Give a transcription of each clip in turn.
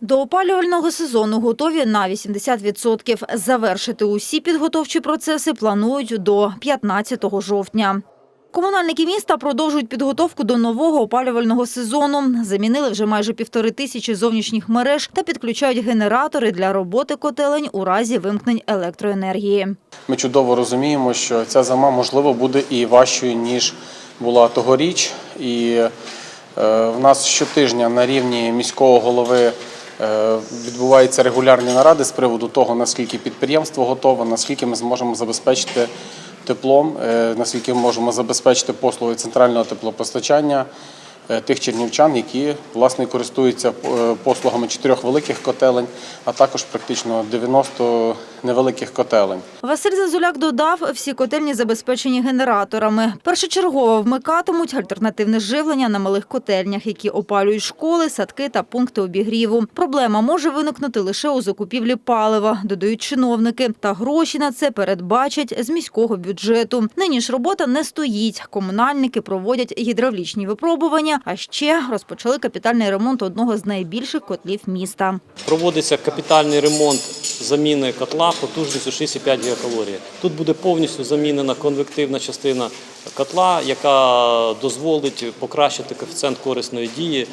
До опалювального сезону готові на 80%. Завершити усі підготовчі процеси планують до 15 жовтня. Комунальники міста продовжують підготовку до нового опалювального сезону. Замінили вже майже півтори тисячі зовнішніх мереж та підключають генератори для роботи котелень у разі вимкнень електроенергії. Ми чудово розуміємо, що ця зима можливо буде і важчою ніж була тогоріч. І е, в нас щотижня на рівні міського голови відбуваються регулярні наради з приводу того, наскільки підприємство готове, наскільки ми зможемо забезпечити теплом, е, наскільки ми можемо забезпечити послуги центрального теплопостачання. е, тих чернівчан, які власне користуються е, послугами чотирьох великих котелень, а також практично 90 невеликих котелень. Василь Зазуляк додав, всі котельні забезпечені генераторами. Першочергово вмикатимуть альтернативне живлення на малих котельнях, які опалюють школи, садки та пункти обігріву. Проблема може виникнути лише у закупівлі палива, додають чиновники. Та гроші на це передбачать з міського бюджету. Нині ж робота не стоїть. Комунальники проводять гідравлічні випробування, а ще розпочали капітальний ремонт одного з найбільших котлів міста. Проводиться капітальний ремонт заміни котла потужністю 6,5 гігакалорії. Тут буде повністю замінена конвективна частина котла, яка дозволить покращити коефіцієнт корисної дії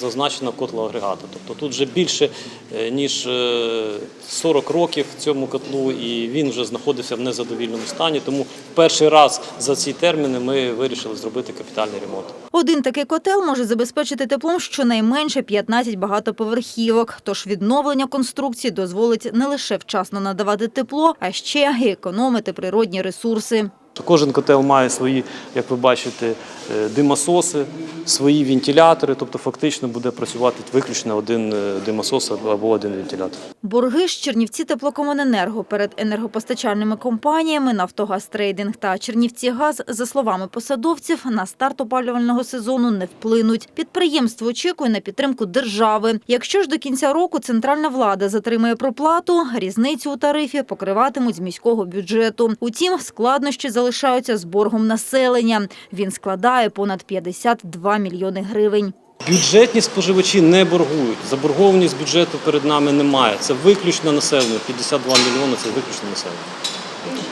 зазначеного котлоагрегату. Тобто тут вже більше е, ніж е, 40 років цьому котлу, і він вже знаходився в незадовільному стані. Тому перший раз за ці терміни ми вирішили зробити капітальний ремонт. Один такий котел може забезпечити теплом щонайменше 15 багатоповерхівок. Тож відновлення конструкції дозволить не лише вчасно надавати тепло, а ще й економити природні ресурси. Кожен котел має свої, як ви бачите, е, димососи, свої вентилятори, тобто фактично буде працювати виключно один е, димосос або один вентилятор. Борги ж Чернівці теплокомуненерго перед енергопостачальними компаніями «Нафтогаз Трейдинг» та «Чернівцігаз», за словами посадовців, на старт опалювального сезону не вплинуть. Підприємство очікує на підтримку держави. Якщо ж до кінця року центральна влада затримає проплату, різницю у тарифі покриватимуть з міського бюджету. Утім, складнощі залишаються з боргом населення. Він складає понад 52 мільйони гривень. Бюджетні споживачі не боргують. Заборгованість бюджету перед нами немає. Це виключно населення. 52 мільйони це виключно населення.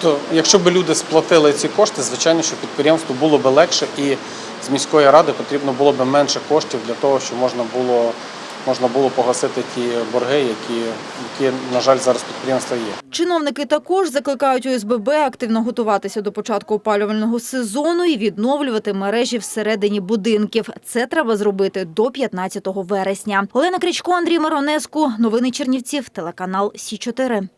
Тобто, якщо б люди сплатили ці кошти, звичайно, що підприємству було б легше і з міської ради потрібно було б менше коштів для того, щоб можна було, можна було погасити ті борги, які, які, на жаль, зараз підприємства є. Чиновники також закликають ОСББ активно готуватися до початку опалювального сезону і відновлювати мережі всередині будинків. Це треба зробити до 15 вересня. Олена Крічко, Андрій Миронеску. Новини Чернівців. Телеканал Сі 4